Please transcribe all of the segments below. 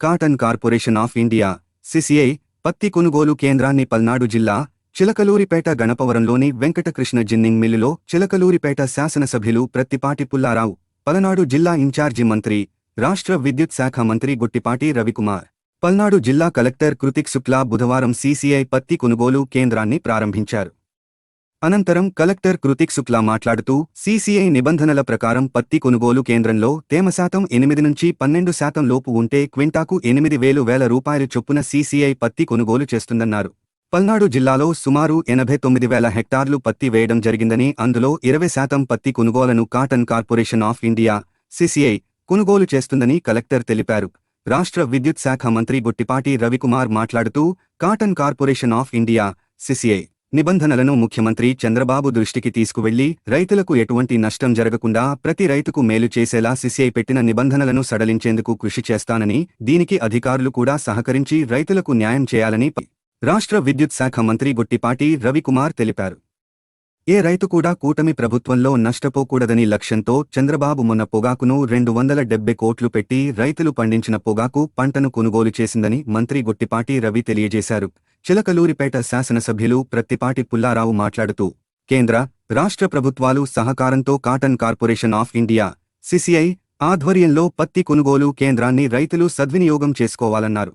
Cotton corporation of India CCI పత్తి కొనుగోలు కేంద్రాన్ని పల్నాడు జిల్లా చిలకలూరిపేట గణపవరంలోని వెంకటకృష్ణ జిన్నింగ్ మిల్లులో చిలకలూరిపేట శాసనసభ్యులు ప్రత్తిపాటి పుల్లారావు పలనాడు జిల్లా ఇన్ఛార్జి మంత్రి రాష్ట్ర విద్యుత్ శాఖ మంత్రి గుట్టిపాటి రవికుమార్. పల్నాడు జిల్లా కలెక్టర్ కృతిక్ శుక్లా బుధవారం సీసీఐ పత్తి కొనుగోలు కేంద్రాన్ని ప్రారంభించారు. అనంతరం కలెక్టర్ కృతిక్ శుక్లా మాట్లాడుతూ సీసీఐ నిబంధనల ప్రకారం పత్తి కొనుగోలు కేంద్రంలో తేమ శాతం ఎనిమిది నుంచి పన్నెండు శాతం లోపు ఉంటే క్వింటాకు ఎనిమిది వేలు వేల రూపాయలు చొప్పున సీసీఐ పత్తి కొనుగోలు చేస్తుందన్నారు. పల్నాడు జిల్లాలో సుమారు ఎనభై తొమ్మిది వేల హెక్టార్లు పత్తి వేయడం జరిగిందని అందులో ఇరవై శాతం పత్తి కొనుగోలను cotton corporation of India CCI కొనుగోలు చేస్తుందని కలెక్టర్ తెలిపారు. రాష్ట్ర విద్యుత్ శాఖ మంత్రి బొట్టిపాటి రవికుమార్ మాట్లాడుతూ cotton corporation of India CCI నిబంధనలను ముఖ్యమంత్రి చంద్రబాబు దృష్టికి తీసుకువెళ్ళి రైతులకు ఎటువంటి నష్టం జరగకుండా ప్రతి రైతుకు మేలు చేసేలా సిసిఐ పెట్టిన నిబంధనలను సడలించేందుకు కృషి చేస్తానని దీనికి అధికారులు కూడా సహకరించి రైతులకు న్యాయం చేయాలని రాష్ట్ర విద్యుత్ శాఖ మంత్రి గొట్టిపాటి రవికుమార్ తెలిపారు. ఏ రైతు కూడా కూటమి ప్రభుత్వంలో నష్టపోకూడదని లక్ష్యంతో చంద్రబాబు మొన్న పొగాకును రెండు వందల డెబ్బై కోట్లు పెట్టి రైతులు పండించిన పొగాకు పంటను కొనుగోలు చేసిందని మంత్రి గొట్టిపాటి రవి తెలియజేశారు. చిలకలూరిపేట శాసనసభ్యులు ప్రత్తిపాటి పుల్లారావు మాట్లాడుతూ కేంద్ర రాష్ట్ర ప్రభుత్వాలు సహకారంతో cotton corporation of India CCI ఆధ్వర్యంలో పత్తి కొనుగోలు కేంద్రాన్ని రైతులు సద్వినియోగం చేసుకోవాలన్నారు.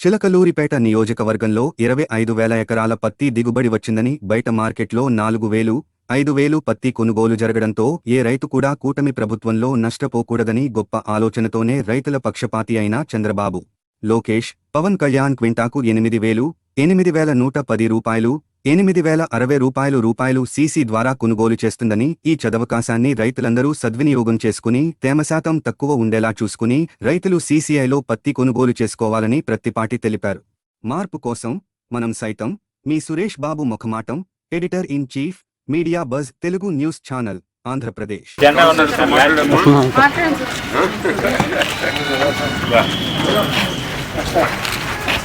చిలకలూరిపేట నియోజకవర్గంలో ఇరవై ఐదు వేల ఎకరాల పత్తి దిగుబడి వచ్చిందని బయట మార్కెట్లో నాలుగు వేలు ఐదు వేలు పత్తి కొనుగోలు జరగడంతో ఏ రైతు కూడా కూటమి ప్రభుత్వంలో నష్టపోకూడదని గొప్ప ఆలోచనతోనే రైతుల పక్షపాతి అయిన చంద్రబాబు. లోకేష్ పవన్ కళ్యాణ్ క్వింటాకు ఎనిమిది వేలు ఎనిమిది వేల నూట పది రూపాయలు ఎనిమిది వేల అరవై రూపాయలు రూపాయలు సీసీ ద్వారా కొనుగోలు చేస్తుందని ఈ చదవకాశాన్ని రైతులందరూ సద్వినియోగం చేసుకుని తేమ శాతం తక్కువ ఉండేలా చూసుకుని రైతులు సీసీఐలో పత్తి కొనుగోలు చేసుకోవాలని ప్రత్తిపాటి తెలిపారు. మార్పు కోసం మనం సైతం మీ Suresh Babu ముఖమాటం editor in chief media buzz Telugu news channel Andhra Pradesh.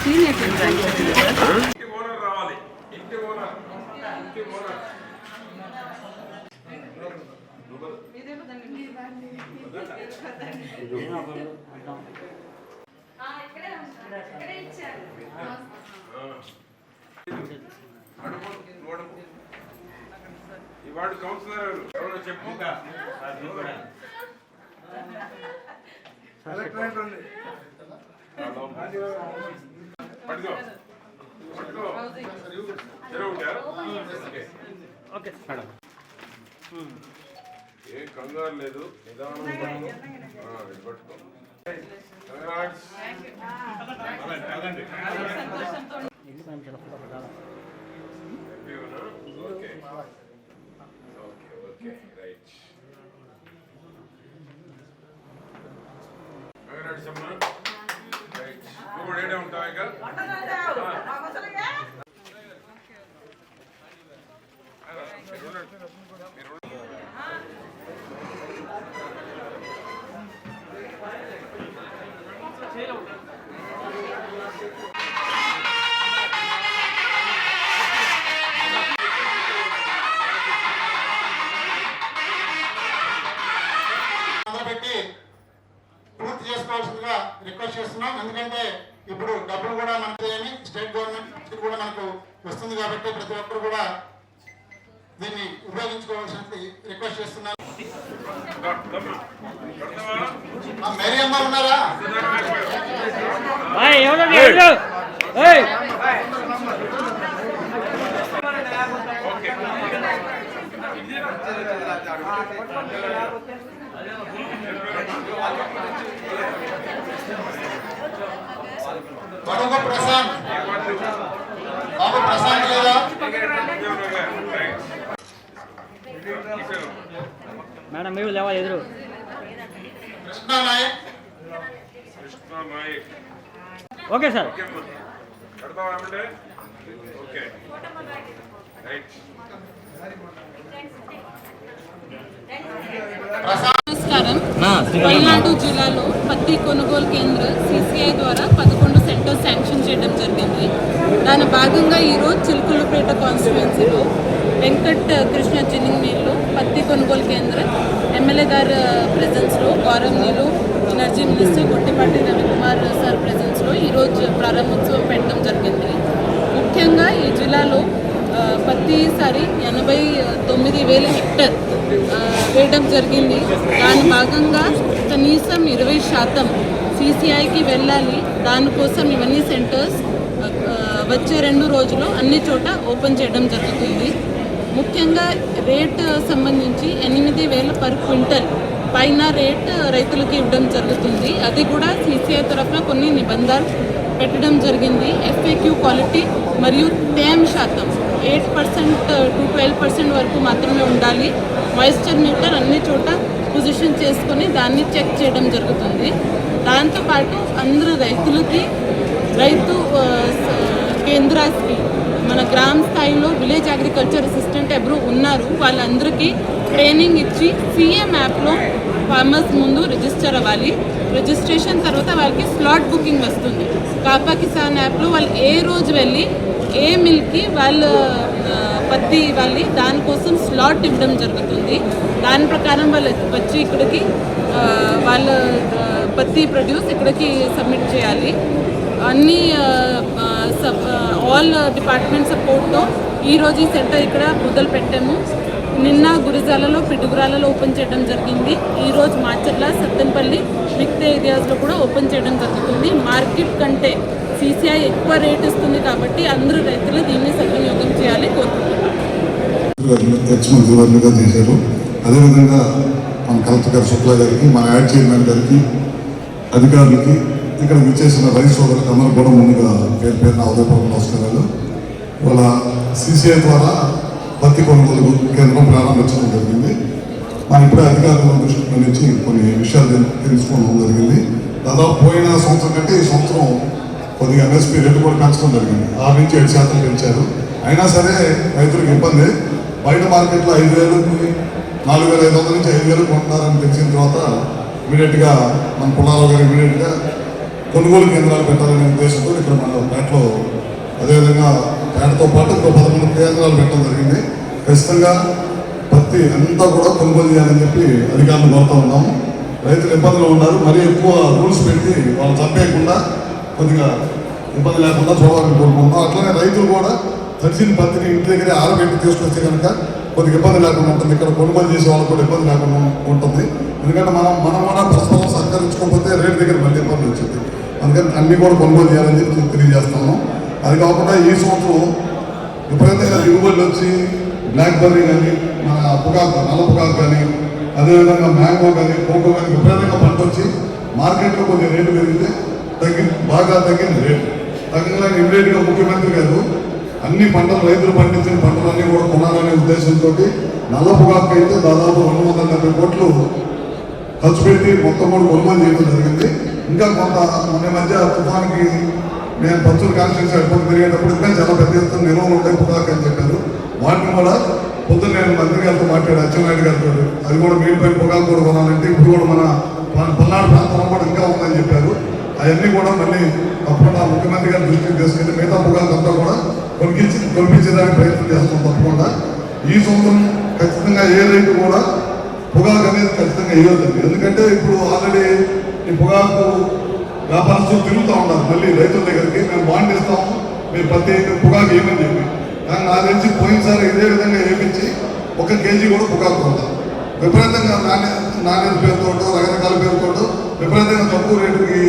Senior ఈ వార్డు కౌన్సిలర్ ఎవరు? ఎవరో చెప్పు. పట్టుకో. పట్టుకో. ఏ కంగారు లేదు. పట్టుకో. ఉన్నా? Okay. Okay okay right Congrats అమ్మా. రైట్ నువ్వు కూడా ఏడే ఉంటావా ఇక ప్రశాంత్. బాబు ప్రశాంత్ లేదా. మేడం మీరు లేవాలి ఎదురు. Okay sir. ఓకే నమస్కారం. పల్నాడు జిల్లాలో పత్తి కొనుగోలు కేంద్రం సిసిఐ ద్వారా పదకొండు సెంటర్స్ శాంక్షన్ చేయడం జరిగింది. దాని భాగంగా ఈరోజు చిలుకులపేట కాన్స్టిట్యున్సీలో వెంకట్ కృష్ణ జిన్నింగ్ మిల్లు పత్తి కొనుగోలు కేంద్రం ఎమ్మెల్యే గారి ప్రెజెన్స్లో గౌరవనీయులు energy minister Gottipati Ravikumar sir ప్రెజెన్స్లో ఈరోజు ప్రారంభోత్సవం పెట్టడం జరిగింది. ముఖ్యంగా ఈ జిల్లాలో ప్రతిసారి ఎనభై తొమ్మిది వేల హెక్టర్ వేయడం జరిగింది. దాని భాగంగా కనీసం ఇరవై శాతం సీసీఐకి వెళ్ళాలి. దానికోసం ఇవన్నీ సెంటర్స్ వచ్చే రెండు రోజులు అన్ని చోట ఓపెన్ చేయడం జరుగుతుంది. ముఖ్యంగా రేట్ సంబంధించి ఎనిమిది వేల పర్ క్వింటల్ పైన రేట్ రైతులకు ఇవ్వడం జరుగుతుంది. అది కూడా సీసీఐ తరఫున కొన్ని నిబంధనలు పెట్టడం జరిగింది. ఎఫ్ఏక్యూ క్వాలిటీ మరియు తేమ శాతం eight percent to twelve percent వరకు మాత్రమే ఉండాలి. మాయిశ్చర్ మీటర్ అన్ని చోట పొజిషన్ చేసుకొని దాన్ని చెక్ చేయడం జరుగుతుంది. దాంతోపాటు అందరూ రైతులకి రైతు ఆ, మన గ్రామ స్థాయిలో విలేజ్ అగ్రికల్చర్ అసిస్టెంట్ ఎవరు ఉన్నారు వాళ్ళందరికీ ట్రైనింగ్ ఇచ్చి సీఎం యాప్లో ఫార్మర్స్ ముందు రిజిస్టర్ అవ్వాలి. రిజిస్ట్రేషన్ తర్వాత వాళ్ళకి స్లాట్ బుకింగ్ వస్తుంది. కాపా కిసాన్ యాప్లో వాళ్ళు ఏ రోజు వెళ్ళి ఏ మిల్కి వాళ్ళ పత్తి ఇవ్వాలి దానికోసం స్లాట్ ఇవ్వడం జరుగుతుంది. దాని ప్రకారం వాళ్ళు వచ్చి ఇక్కడికి వాళ్ళ పత్తి ప్రొడ్యూస్ ఇక్కడికి సబ్మిట్ చేయాలి. అన్ని సబ్ ఆల్ డిపార్ట్మెంట్ సపోర్ట్తో ఈరోజు ఈ సెంటర్ ఇక్కడ మొదలు పెట్టాము. నిన్న గురిజాలలో పిడుగురాలలో ఓపెన్ చేయడం జరిగింది. ఈరోజు మాచర్ల సత్తెనపల్లి మిగతా ఏరియాస్లో కూడా ఓపెన్ చేయడం జరుగుతుంది. మార్కెట్ కంటే సీసీఐ ఎక్కువ రేట్ ఇస్తుంది కాబట్టి అందరూ రైతులు దీన్ని సద్వినియోగం చేయాలి కోరుకుంటున్నాను చేశారు అదేవిధంగా మన కలెక్టర్ గారు శుక్లా గారికి మన యాడ్ చైర్మన్ గారికి అధికారులకి ఇక్కడ విచ్చేసిన రైతు సోదరులకు అందరూ కూడా ముందుగా పేరు పేరున ఉదయపూర్వక నమస్కారాలు. వాళ్ళ సిసిఐ ద్వారా పత్తి కొనుగోలు కేంద్రం ప్రారంభించడం జరిగింది. మన ఇప్పుడే అధికారుల దృష్టి నుంచి కొన్ని విషయాలు తెలుసుకోవడం జరిగింది. దాదాపు పోయిన సంవత్సరం కంటే ఈ సంవత్సరం కొద్దిగా ఎంఎస్పీ రేటు కూడా పెంచడం జరిగింది. ఆరు నుంచి ఏడు శాతం పెంచారు. అయినా సరే రైతులకు ఇబ్బంది. బయట మార్కెట్లో ఐదు వేలు నాలుగు వేల ఐదు వందల నుంచి ఐదు వేలు కొంటున్నారని తెలిసిన తర్వాత ఇమీడియట్గా మన పుల్లారావు గారు ఇమీడియట్గా కొనుగోలు కేంద్రాలు పెట్టాలనే ఉద్దేశంతో ఇక్కడ మన పేటలో అదేవిధంగా పేటతో పాటు ఇంకో పదకొండు కేంద్రాలు పెట్టడం జరిగింది. ఖచ్చితంగా పత్తి అంతా కూడా కొనుగోలు చేయాలని చెప్పి అధికారులు కోరుతా ఉన్నాము. రైతులు ఇబ్బందులు ఉన్నారు. మరీ ఎక్కువ రూల్స్ పెట్టి వాళ్ళు చంపేయకుండా కొద్దిగా ఇబ్బంది లేకుండా చూడాలని కోరుకుంటున్నాం. అట్లనే రైతులు కూడా తడిసిన పత్తిని ఇంటి దగ్గర ఆరబెట్టి తీసుకొస్తే కనుక కొద్దిగా ఇబ్బంది లేకుండా ఉంటుంది. ఇక్కడ కొనుగోలు చేసే వాళ్ళకి కూడా ఇబ్బంది లేకుండా ఉంటుంది. ఎందుకంటే మనం మనం కూడా పరస్పరం సహకరించుకోకపోతే రేటు దగ్గర మళ్ళీ ఇబ్బంది వచ్చింది. అందుకని అన్ని కూడా కొనుగోలు చేయాలని చెప్పి తెలియజేస్తున్నాం అది కాకుండా ఈ సంవత్సరం ఎప్పుడైతే దిగుబడులు వచ్చి బ్లాక్ బర్రీ కానీ మన పొగాకు నల్ల పొగాకు కానీ అదేవిధంగా మ్యాంగో కానీ కోకో కానీ విపరీతంగా పంట వచ్చి మార్కెట్లో కొంచెం రేటు పెరిగితే తగ్గి బాగా తగ్గింది రేటు. తగ్గగానే ఇమ్మీడియట్గా ముఖ్యమంత్రి గారు అన్ని పంటలు రైతులు పండించిన పంటలన్నీ కూడా కొనాలనే ఉద్దేశంతో నల్లపుగాకు అయితే దాదాపు రెండు వందల డెబ్బై కోట్లు ఖర్చు పెట్టి మొత్తం కూడా కొనుగోలు చేయడం జరిగింది. ఇంకా కొంత మొన్న మధ్య తుఫాన్కి నేను పచ్చూరు కాన్స్టిట్యూన్సీ ఎయిర్పోర్ట్ తిరిగేటప్పుడు ఇంకా చాలా పెద్ద ఎత్తున నిల్వలు ఉంటాయి పొగాకు అని చెప్పారు. వాటిని కూడా పొద్దున్న నేను మంత్రి గారితో మాట్లాడాను అచ్చెన్నాయుడు గారితో. అది కూడా మీడిపై పొగాకు కూడా కొనాలంటే ఇప్పుడు కూడా మన పల్నాడు ప్రాంతంలో కూడా ఇంకా ఉందని చెప్పారు. అవన్నీ కూడా మళ్ళీ తప్పకుండా ముఖ్యమంత్రి గారి దృష్టికి తీసుకెళ్ళి మిగతా పొగాకు అంతా కూడా కొనిపించి కొనిపించడానికి ప్రయత్నం చేస్తాం తప్పకుండా. ఈ సంవత్సరం ఖచ్చితంగా ఏ రైతు కూడా పొగాకు అనేది ఖచ్చితంగా వేయొద్దండి. ఎందుకంటే ఇప్పుడు ఆల్రెడీ ఈ పొగాకు వ్యాపారస్తులు తిరుగుతూ ఉన్నారు. మళ్ళీ రైతుల దగ్గరికి మేము బాండ్ ఇస్తాము. మీరు ప్రతి పొగాకు ఏమని చెప్పి. కానీ నా తెలిసి పోయినసారి ఇదే విధంగా వేయించి ఒక కేజీ కూడా పొగాకు కొంటాం. విపరీతంగా నాణ్య నాణ్యత పేరుతోటో రకరకాల పేరుతోటో విపరీతంగా తక్కువ రేటుకి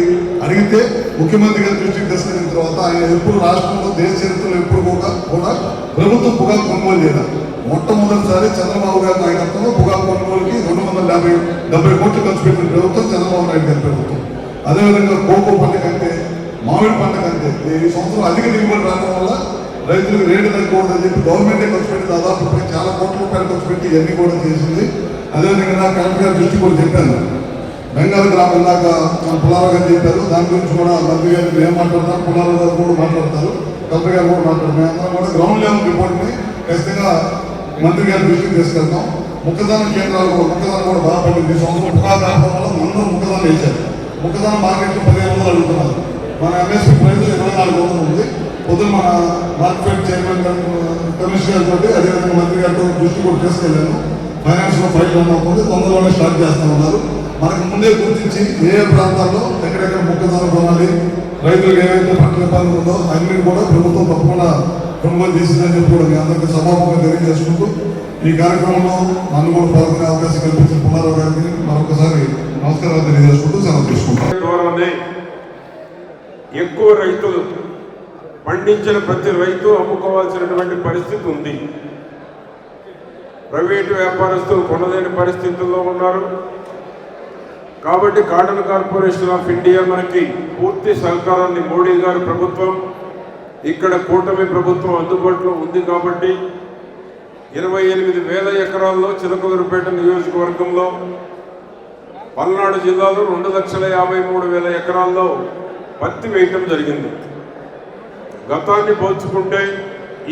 అడిగితే ముఖ్యమంత్రి గారి దృష్టికి తీసుకెళ్ళిన తర్వాత ఆయన ఎప్పుడు రాష్ట్రంలో దేశ చరిత్రలో ఎప్పుడు కూడా కూడా ప్రభుత్వం పొగాకు కొనుగోలు చేయాలి మొట్టమొదటిసారి చంద్రబాబు గారి నాయకత్వంలో పొగాకు కొనుగోలుకి రెండు వందల యాభై డెబ్బై కోట్లు ఖర్చు పెట్టిన ప్రభుత్వం చంద్రబాబు నాయుడు గారి ప్రభుత్వం. అదేవిధంగా కోకో పంట కంటే మామిడి పంట కంటే ఈ సంవత్సరం అధిక దిగుబడి రావడం వల్ల రైతులకు రేటు తగ్గకూడదని చెప్పి గవర్నమెంటే ఖర్చు పెట్టి దాదాపు చాలా కోట్ల రూపాయలు ఖర్చు పెట్టి ఇవన్నీ కూడా చేసింది. అదేవిధంగా నాకు కలెక్టర్ గారు దృష్టి కూడా చెప్పాను. బెంగాల్ గ్రామం ఇందాక మన పుల్లారావు గారు చెప్పారు. దాని గురించి కూడా మంత్రి గారు మేము మాట్లాడతారు? పుల్లారావు గారు కూడా మాట్లాడతారు. కలెక్టర్ గారు కూడా మాట్లాడతారు. మేము అందరం కూడా గ్రౌండ్ లెవెల్ రిపోర్ట్ని ఖచ్చితంగా మంత్రి గారి దృష్టికి తీసుకెళ్తాం. ముఖదాన కేంద్రాలు కూడా ముఖదానం కూడా బాగా పడింది సంవత్సరం రావడం వల్ల అందరూ ముఖదానం వేశారు. ముఖదాన మార్కెట్లో పదిహేను వందలు అడుగుతున్నారు. మన ఎంఎస్పీ ప్రైస్ ఇరవై నాలుగు వందలు ఉంది. పొద్దున్న మన మార్కెట్ చైర్మన్ కమిషనర్ తోటి అదేవిధంగా మంత్రి గారితో దృష్టి కూడా తీసుకెళ్ళాను. ఫైనాన్స్లో ఫైల్ రన్ తొందరలోనే స్టార్ట్ చేస్తూ ఉన్నారు. మనకు ముందే గుర్తించి ఏ ప్రాంతాల్లో ఎక్కడెక్కడ మొక్కజొన్న కొనాలి రైతులకు ఏవైతే పంటల ఇబ్బంది ఉందో అన్ని కూడా ప్రభుత్వం తప్పకుండా కొనుగోలు చేసిందని చెప్పి కూడా మీ అందరికీ సభాముఖంగా తెలియజేసుకుంటూ ఈ కార్యక్రమంలో నన్ను కూడా పాల్గొనే అవకాశం కల్పించిన పుల్లారావు గారికి మరొకసారి నమస్కారాలు తెలియజేసుకుంటూ సెలవు తీసుకుంటాం. ఎక్కువ రైతులు పండించిన ప్రతి రైతు అమ్ముకోవాల్సినటువంటి పరిస్థితి ఉంది. ప్రైవేటు వ్యాపారస్తులు కొనలేని పరిస్థితుల్లో ఉన్నారు. కాబట్టి కాటన్ కార్పొరేషన్ ఆఫ్ ఇండియా మనకి పూర్తి సహకారాన్ని మోడీ గారి ప్రభుత్వం ఇక్కడ కూటమి ప్రభుత్వం అందుబాటులో ఉంది కాబట్టి ఇరవై ఎనిమిది వేల ఎకరాల్లో చిలకలూరుపేట నియోజకవర్గంలో పల్నాడు జిల్లాలో రెండు లక్షల యాభై మూడు వేల ఎకరాల్లో పత్తి వేయటం జరిగింది. గతాన్ని పోల్చుకుంటే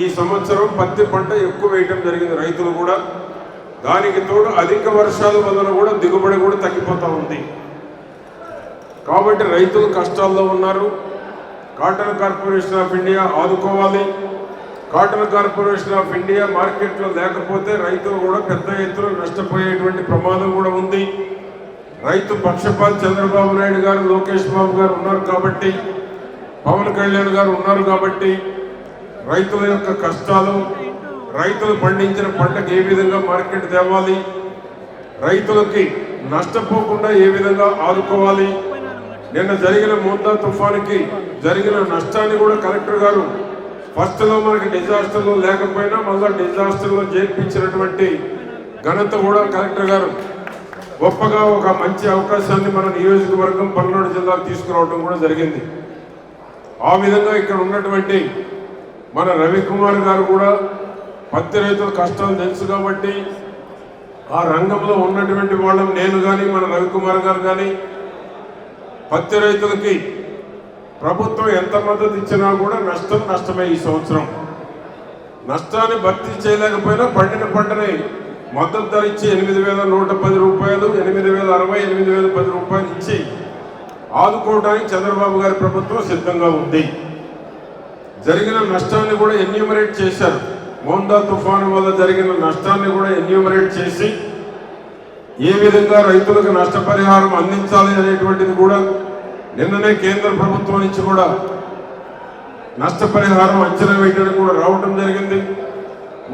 ఈ సంవత్సరం పత్తి పంట ఎక్కువ వేయటం జరిగింది. రైతులు కూడా దానికి తోడు అధిక వర్షాల వలన కూడా దిగుబడి కూడా తగ్గిపోతూ ఉంది. కాబట్టి రైతులు కష్టాల్లో ఉన్నారు. కాటన్ కార్పొరేషన్ ఆఫ్ ఇండియా ఆదుకోవాలి. కాటన్ కార్పొరేషన్ ఆఫ్ ఇండియా మార్కెట్లో లేకపోతే రైతులు కూడా పెద్ద ఎత్తున నష్టపోయేటువంటి ప్రమాదం కూడా ఉంది. రైతు పక్షపాత్ చంద్రబాబు నాయుడు గారు లోకేష్ బాబు గారు ఉన్నారు కాబట్టి పవన్ కళ్యాణ్ గారు ఉన్నారు కాబట్టి రైతుల యొక్క కష్టాలు రైతులు పండించిన పంటకు ఏ విధంగా మార్కెట్ తేవాలి రైతులకి నష్టపోకుండా ఏ విధంగా ఆదుకోవాలి. నిన్న జరిగిన మోందా తుఫానుకి జరిగిన నష్టాన్ని కూడా కలెక్టర్ గారు ఫస్ట్లో మనకి డిజాస్టర్లో లేకపోయినా మళ్ళా డిజాస్టర్లో చేర్పించినటువంటి ఘనత కూడా కలెక్టర్ గారు గొప్పగా ఒక మంచి అవకాశాన్ని మన నియోజకవర్గం పల్నాడు జిల్లాకు తీసుకురావడం కూడా జరిగింది. ఆ విధంగా ఇక్కడ ఉన్నటువంటి మన రవికుమార్ గారు కూడా పత్తి రైతుల కష్టాలు తెలుసు కాబట్టి ఆ రంగంలో ఉన్నటువంటి వాళ్ళం నేను కానీ మన రవికుమార్ గారు కానీ పత్తి రైతులకి ప్రభుత్వం ఎంత మద్దతు ఇచ్చినా కూడా నష్టం నష్టమే ఈ సంవత్సరం. నష్టాన్ని భర్తీ చేయలేకపోయినా పండిన పంటని మద్దతు ధర ఇచ్చి ఎనిమిది వేల నూట పది రూపాయలు ఎనిమిది వేల అరవై ఎనిమిది వేల పది రూపాయలు ఇచ్చి ఆదుకోవడానికి చంద్రబాబు గారి ప్రభుత్వం సిద్ధంగా ఉంది. జరిగిన నష్టాన్ని కూడా ఎన్యూమరేట్ చేశారు. మోందా తుఫాను వల్ల జరిగిన నష్టాన్ని కూడా ఎన్యూమరేట్ చేసి ఏ విధంగా రైతులకు నష్టపరిహారం అందించాలి అనేటువంటిది కూడా నిన్ననే కేంద్ర ప్రభుత్వం నుంచి కూడా నష్టపరిహారం అంచనా వేయడానికి కూడా రావటం జరిగింది.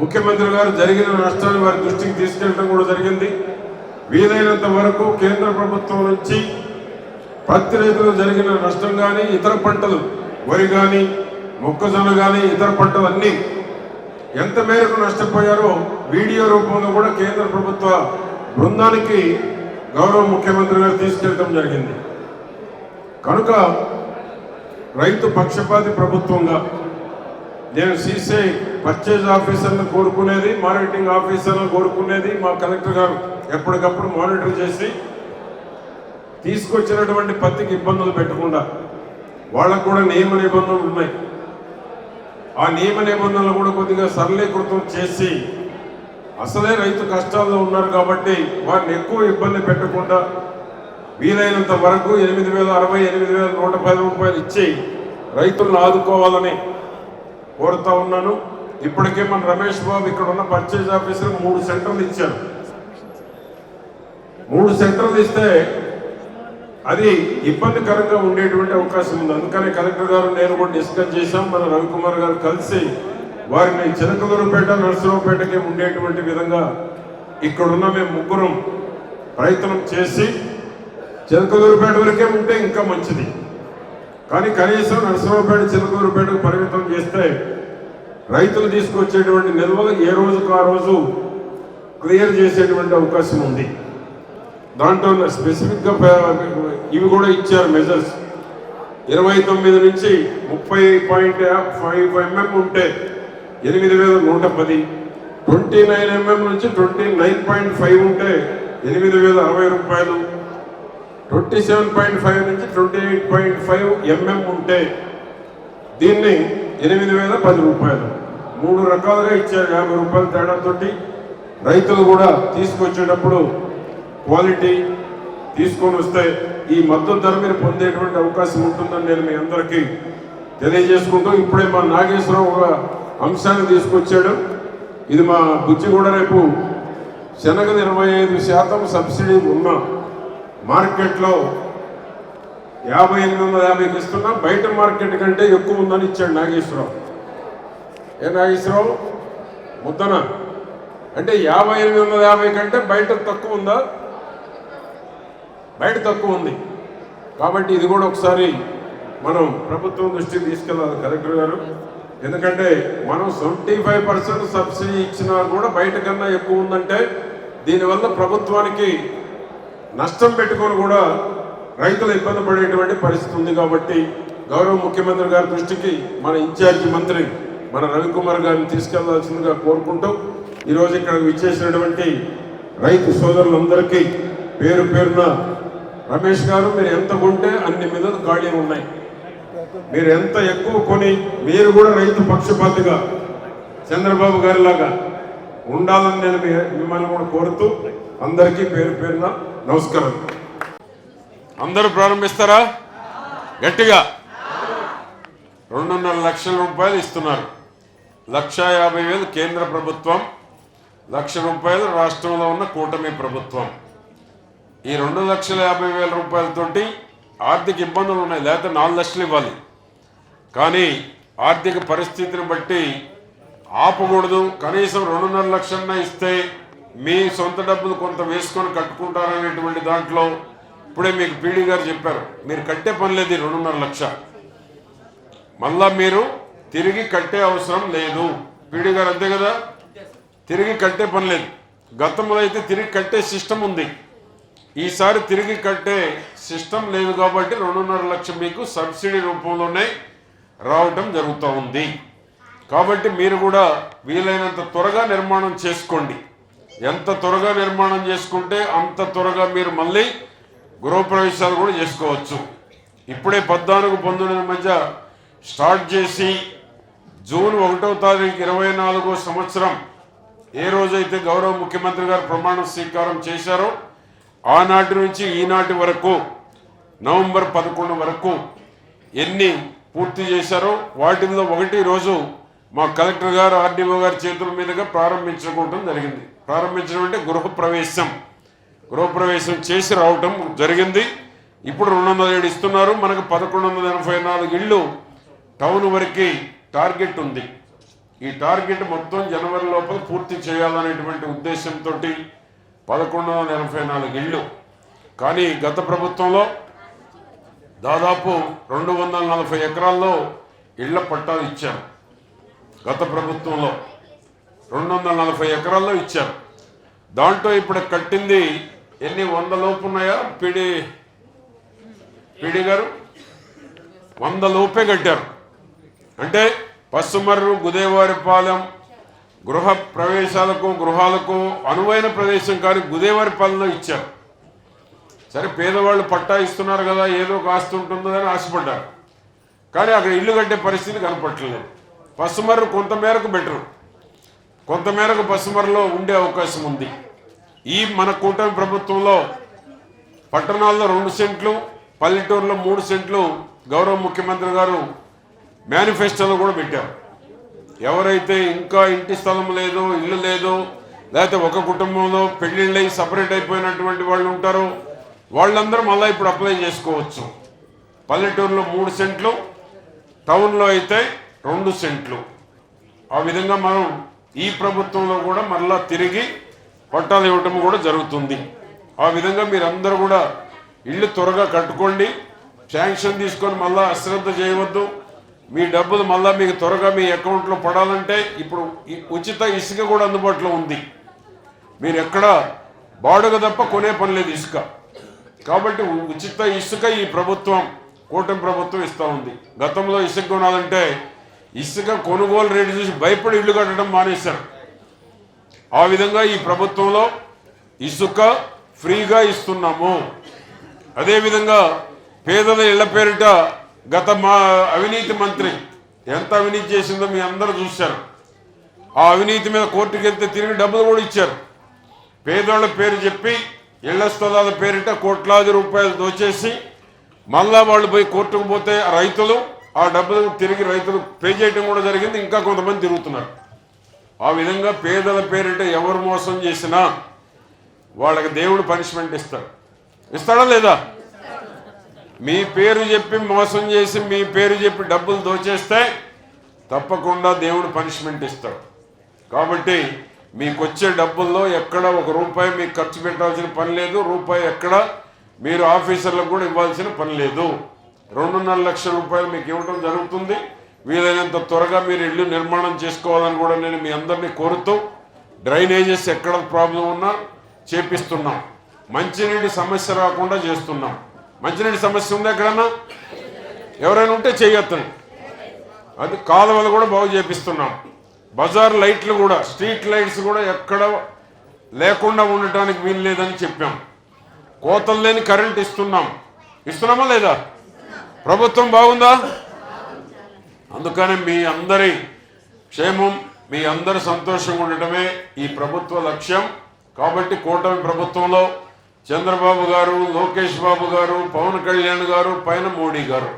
ముఖ్యమంత్రి గారు జరిగిన నష్టాన్ని వారి దృష్టికి తీసుకెళ్ళడం కూడా జరిగింది. వీలైనంత వరకు కేంద్ర ప్రభుత్వం నుంచి పత్తి రైతులు జరిగిన నష్టం కానీ ఇతర పంటలు వరి కానీ మొక్కజొన్న కానీ ఇతర పంటలు అన్నీ ఎంత మేరకు నష్టపోయారో వీడియో రూపంలో కూడా కేంద్ర ప్రభుత్వ బృందానికి గౌరవ ముఖ్యమంత్రి గారు తీసుకెళ్ళడం జరిగింది. కనుక రైతు పక్షపాతి ప్రభుత్వంగా నేను సీసీ పర్చేజ్ ఆఫీసర్ను కోరుకునేది మార్కెటింగ్ ఆఫీసర్ను కోరుకునేది మా కలెక్టర్ గారు ఎప్పటికప్పుడు మానిటర్ చేసి తీసుకొచ్చినటువంటి పత్తికి ఇబ్బందులు పెట్టకుండా వాళ్ళకు కూడా నియమ నిబంధనలు ఉన్నాయి. ఆ నియమ నిబంధనలు కూడా కొద్దిగా సరళీకృతం చేసి అసలే రైతు కష్టాల్లో ఉన్నారు కాబట్టి వారిని ఎక్కువ ఇబ్బంది పెట్టకుండా వీలైనంత వరకు ఎనిమిది వేల అరవై ఎనిమిది వేల నూట పది రూపాయలు ఇచ్చి రైతులను ఆదుకోవాలని కోరుతా ఉన్నాను. ఇప్పటికే మన రమేష్ బాబు ఇక్కడ ఉన్న పర్చేజ్ ఆఫీసర్ మూడు సెంటర్లు ఇచ్చారు. మూడు సెంటర్లు ఇస్తే అది ఇబ్బందికరంగా ఉండేటువంటి అవకాశం ఉంది. అందుకనే కలెక్టర్ గారు నేను కూడా డిస్కస్ చేశాం. మన రవికుమార్ గారు కలిసి వారిని చిలకలూరుపేట నరసరావుపేటకి ఉండేటువంటి విధంగా ఇక్కడున్న మేము ముగ్గురం ప్రయత్నం చేసి చిలకలూరుపేట వరకే ఉంటే ఇంకా మంచిది. కానీ కనీసం నరసరావుపేట చిలకలూరుపేటకు పరిమితం చేస్తే రైతులు తీసుకొచ్చేటువంటి నిల్వలు ఏ రోజుకు ఆ రోజు క్లియర్ చేసేటువంటి అవకాశం ఉంది. దాంట్లో స్పెసిఫిక్గా ఇవి కూడా ఇచ్చారు మెజర్స్. ఇరవై తొమ్మిది నుంచి ముప్పై పాయింట్ ఫైవ్ ఎంఎం ఉంటే ఎనిమిది వేల నూట పది. ట్వంటీ నైన్ ఎంఎం నుంచి ట్వంటీ నైన్ పాయింట్ ఫైవ్ ఉంటే ఎనిమిది వేల అరవై రూపాయలు. ట్వంటీ సెవెన్ పాయింట్ ఫైవ్ నుంచి twenty eight point five mm ఉంటే దీన్ని ఎనిమిది వేల పది రూపాయలు. మూడు రకాలుగా ఇచ్చారు యాభై రూపాయల తేడాతోటి. రైతులు కూడా తీసుకొచ్చేటప్పుడు క్వాలిటీ తీసుకొని వస్తే ఈ మద్దతు ధర మీరు పొందేటువంటి అవకాశం ఉంటుందని నేను మీ అందరికీ తెలియజేసుకుంటూ ఇప్పుడే మా నాగేశ్వరరావు ఒక అంశాన్ని తీసుకొచ్చాడు. ఇది మా బుజ్జి కూడా రేపు శనగ ఇరవై ఐదు శాతం సబ్సిడీ ఉన్న మార్కెట్లో యాభై ఎనిమిది వందల యాభైకి ఇస్తున్నా. బయట మార్కెట్ కంటే ఎక్కువ ఉందని ఇచ్చాడు నాగేశ్వరరావు. ఏ నాగేశ్వరరావు? ముద్దన. అంటే యాభై ఎనిమిది వందల యాభై కంటే బయట తక్కువ ఉందా? బయట తక్కువ ఉంది. కాబట్టి ఇది కూడా ఒకసారి మనం ప్రభుత్వం దృష్టికి తీసుకెళ్ళాలి కలెక్టర్ గారు. ఎందుకంటే మనం సెవెంటీ ఫైవ్ పర్సెంట్ సబ్సిడీ ఇచ్చినా కూడా బయట కన్నా ఎక్కువ ఉందంటే దీనివల్ల ప్రభుత్వానికి నష్టం పెట్టుకొని కూడా రైతులు ఇబ్బంది పడేటువంటి పరిస్థితి ఉంది కాబట్టి గౌరవ ముఖ్యమంత్రి గారి దృష్టికి మన ఇన్ఛార్జి మంత్రి మన రవికుమార్ గారిని తీసుకెళ్ళాల్సిందిగా కోరుకుంటూ ఈరోజు ఇక్కడ విచ్చేసినటువంటి రైతు సోదరులందరికీ పేరు పేరున రమేష్ గారు మీరు ఎంత కొంటే అన్ని మీద ఖాళీ ఉన్నాయి. మీరు ఎంత ఎక్కువ కొని మీరు కూడా రైతు పక్షపాతిగా చంద్రబాబు గారిలాగా ఉండాలని నేను మీ- మిమ్మల్ని కూడా కోరుతూ అందరికీ పేరు పేరున నమస్కారం. అందరూ ప్రారంభిస్తారా? గట్టిగా. రెండున్నర లక్షల రూపాయలు ఇస్తున్నారు. లక్ష యాభై వేలు కేంద్ర ప్రభుత్వం లక్ష రూపాయలు రాష్ట్రంలో ఉన్న కూటమి ప్రభుత్వం. ఈ రెండు లక్షల యాభై వేల రూపాయలతోటి ఆర్థిక ఇబ్బందులు ఉన్నాయి. లేకపోతే నాలుగు లక్షలు ఇవ్వాలి. కానీ ఆర్థిక పరిస్థితిని బట్టి ఆపకూడదు. కనీసం రెండున్నర లక్షలన్నా ఇస్తే మీ సొంత డబ్బులు కొంత వేసుకొని కట్టుకుంటారనేటువంటి దాంట్లో ఇప్పుడే మీకు పీడీ గారు చెప్పారు. మీరు కట్టే పని లేదు రెండున్నర లక్ష. మళ్ళా మీరు తిరిగి కట్టే అవసరం లేదు. పీడీ గారు అంతే కదా? తిరిగి కట్టే పని లేదు. గతంలో అయితే తిరిగి కట్టే సిస్టమ్ ఉంది. ఈసారి తిరిగి కట్టే సిస్టమ్ లేదు కాబట్టి రెండున్నర లక్ష మీకు సబ్సిడీ రూపంలోనే రావటం జరుగుతూ ఉంది. కాబట్టి మీరు కూడా వీలైనంత త్వరగా నిర్మాణం చేసుకోండి. ఎంత త్వరగా నిర్మాణం చేసుకుంటే అంత త్వరగా మీరు మళ్ళీ గృహప్రవేశాలు కూడా చేసుకోవచ్చు. ఇప్పుడే పద్నాలుగు పంతొమ్మిది మధ్య స్టార్ట్ చేసి జూన్ ఒకటో తారీఖు ఇరవై నాలుగో సంవత్సరం ఏ రోజైతే గౌరవ ముఖ్యమంత్రి గారు ప్రమాణ స్వీకారం చేశారో ఆనాటి నుంచి ఈనాటి వరకు నవంబర్ పదకొండు వరకు ఎన్ని పూర్తి చేశారో వాటిల్లో ఒకటి రోజు మా కలెక్టర్ గారు ఆర్డీఓ గారి చేతుల మీదుగా ప్రారంభించుకోవటం జరిగింది. ప్రారంభించడం అంటే గృహప్రవేశం. గృహప్రవేశం చేసి రావటం జరిగింది. ఇప్పుడు రెండు వందల ఏడు ఇస్తున్నారు. మనకు పదకొండు వందల ఎనభై నాలుగు ఇళ్ళు టౌన్ వరకు టార్గెట్ ఉంది. ఈ టార్గెట్ మొత్తం జనవరి లోపల పూర్తి చేయాలనేటువంటి ఉద్దేశంతో పదకొండు వందల ఎనభై నాలుగు ఇళ్ళు. కానీ గత ప్రభుత్వంలో దాదాపు రెండు వందల నలభై ఎకరాల్లో ఇళ్ళ పట్టాలు ఇచ్చారు. గత ప్రభుత్వంలో రెండు వందల నలభై ఎకరాల్లో ఇచ్చారు. దాంట్లో ఇప్పుడు కట్టింది ఎన్ని వంద లోపు ఉన్నాయా? పిడి పిడి గారు? వంద లోపే కట్టారు. అంటే పసుమర్రు గుదేవారిపాలెం గృహ ప్రవేశాలకు గృహాలకు అనువైన ప్రదేశం కానీ గుదేవారిపాలెంలో ఇచ్చారు. సరే పేదవాళ్ళు పట్టా ఇస్తున్నారు కదా ఏదో కాస్త ఉంటుందో అని ఆశపడ్డారు. కానీ అక్కడ ఇల్లు కట్టే పరిస్థితి కనపట్టలేదు పసుమర్రు కొంతమేరకు బెటరు. కొంతమేరకు పసుమర్రులో ఉండే అవకాశం ఉంది. ఈ మన కూటమి ప్రభుత్వంలో పట్టణాల్లో రెండు సెంట్లు పల్లెటూరులో మూడు సెంట్లు గౌరవ ముఖ్యమంత్రి గారు మేనిఫెస్టోలో కూడా పెట్టారు. ఎవరైతే ఇంకా ఇంటి స్థలం లేదు ఇల్లు లేదు లేకపోతే ఒక కుటుంబంలో పెళ్ళిళ్ళై సపరేట్ అయిపోయినటువంటి వాళ్ళు ఉంటారు వాళ్ళందరూ మళ్ళీ ఇప్పుడు అప్లై చేసుకోవచ్చు. పల్లెటూరులో మూడు సెంట్లు టౌన్లో అయితే రెండు సెంట్లు. ఆ విధంగా మనం ఈ ప్రభుత్వంలో కూడా మరలా తిరిగి పట్టాలు ఇవ్వటం కూడా జరుగుతుంది. ఆ విధంగా మీరందరూ కూడా ఇల్లు త్వరగా కట్టుకోండి. శాంక్షన్ తీసుకొని మళ్ళీ అశ్రద్ధ చేయవద్దు. మీ డబ్బులు మళ్ళీ మీకు త్వరగా మీ అకౌంట్లో పడాలంటే ఇప్పుడు ఉచిత ఇసుక కూడా అందుబాటులో ఉంది. మీరు ఎక్కడ బాడుగ తప్ప కొనే పని లేదు ఇసుక. కాబట్టి ఉచిత ఇసుక ఈ ప్రభుత్వం కూటమి ప్రభుత్వం ఇస్తూ ఉంది. గతంలో ఇసుక కొనాలంటే ఇసుక కొనుగోలు రేటు చూసి భయపడి ఇల్లు కట్టడం మానేశారు. ఆ విధంగా ఈ ప్రభుత్వంలో ఇసుక ఫ్రీగా ఇస్తున్నాము. అదేవిధంగా పేదల ఇళ్ళ పేరిట గత మా అవినీతి మంత్రి ఎంత అవినీతి చేసిందో మీ అందరూ చూశారు. ఆ అవినీతి మీద కోర్టుకు వెళ్తే తిరిగి డబ్బులు కూడా ఇచ్చారు. పేదోళ్ళ పేరు చెప్పి ఇళ్ళ స్థలాల పేరిట కోట్లాది రూపాయలు దోచేసి మళ్ళా వాళ్ళు పోయి కోర్టుకు పోతే ఆ రైతులు ఆ డబ్బులు తిరిగి రైతులు పే చేయడం కూడా జరిగింది ఇంకా కొంతమంది తిరుగుతున్నారు. ఆ విధంగా పేదల పేరిట ఎవరు మోసం చేసినా వాళ్ళకి దేవుడు పనిష్మెంట్ ఇస్తాడు. ఇస్తాడా లేదా? మీ పేరు చెప్పి మోసం చేసి మీ పేరు చెప్పి డబ్బులు దోచేస్తే తప్పకుండా దేవుడు పనిష్మెంట్ ఇస్తాడు. కాబట్టి మీకు వచ్చే డబ్బుల్లో ఎక్కడ ఒక రూపాయి మీకు ఖర్చు పెట్టాల్సిన పని లేదు రూపాయి ఎక్కడ మీరు ఆఫీసర్లకు కూడా ఇవ్వాల్సిన పని లేదు. రెండున్నర లక్షల రూపాయలు మీకు ఇవ్వడం జరుగుతుంది. వీలైనంత త్వరగా మీరు ఇల్లు నిర్మాణం చేసుకోవాలని కూడా నేను మీ అందరినీ కోరుతూ డ్రైనేజెస్ ఎక్కడ ప్రాబ్లం ఉన్నా చేపిస్తున్నాం. మంచినీటి సమస్య రాకుండా చేస్తున్నాం. మంచినీటి సమస్య ఉంది ఎక్కడన్నా? ఎవరైనా ఉంటే చేయొద్దండి అది కాలువలు కూడా బాగు చేపిస్తున్నాం. బజార్ లైట్లు కూడా స్ట్రీట్ లైట్స్ కూడా ఎక్కడ లేకుండా ఉండటానికి వీలు లేదని చెప్పాం. కోతలు లేని కరెంట్ ఇస్తున్నాం. ఇస్తున్నామా లేదా? ప్రభుత్వం బాగుందా? అందుకని మీ అందరి క్షేమం మీ అందరి సంతోషంగా ఉండటమే ఈ ప్రభుత్వ లక్ష్యం. కాబట్టి కూటమి ప్రభుత్వంలో చంద్రబాబు గారు లోకేష్ బాబు గారు పవన్ కళ్యాణ్ గారు పైన మోడీ గారు.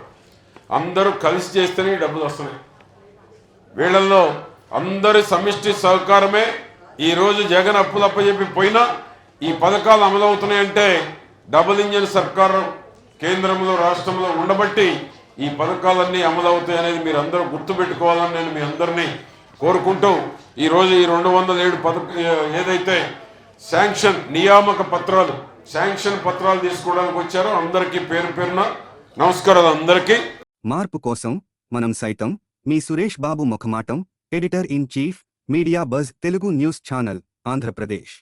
అందరూ కలిసి చేస్తేనే డబ్బులు వస్తున్నాయి. వీళ్ళల్లో అందరి సమిష్టి సహకారమే ఈరోజు జగన్ అప్పులు అప్పచెప్పి పోయినా ఈ పథకాలు అమలవుతున్నాయంటే డబుల్ ఇంజిన్ సర్కారు కేంద్రంలో రాష్ట్రంలో ఉండబట్టి ఈ పథకాలన్నీ అమలవుతాయి అనేది మీరు అందరూ గుర్తుపెట్టుకోవాలని నేను మీ అందరినీ కోరుకుంటూ ఈ ఈ రెండు వందల ఏడు పథక ఏదైతే శాంక్షన్ నియామక పత్రాలు శాంక్షన్ పత్రాలు తీసుకోవడానికి వచ్చారో. అందరికీ పేరు పేరున నమస్కారాలు అందరికీ. మార్పు కోసం మనం సైతం మీ Suresh Babu ముఖమాటం editor in chief media buzz Telugu news channel Andhra Pradesh.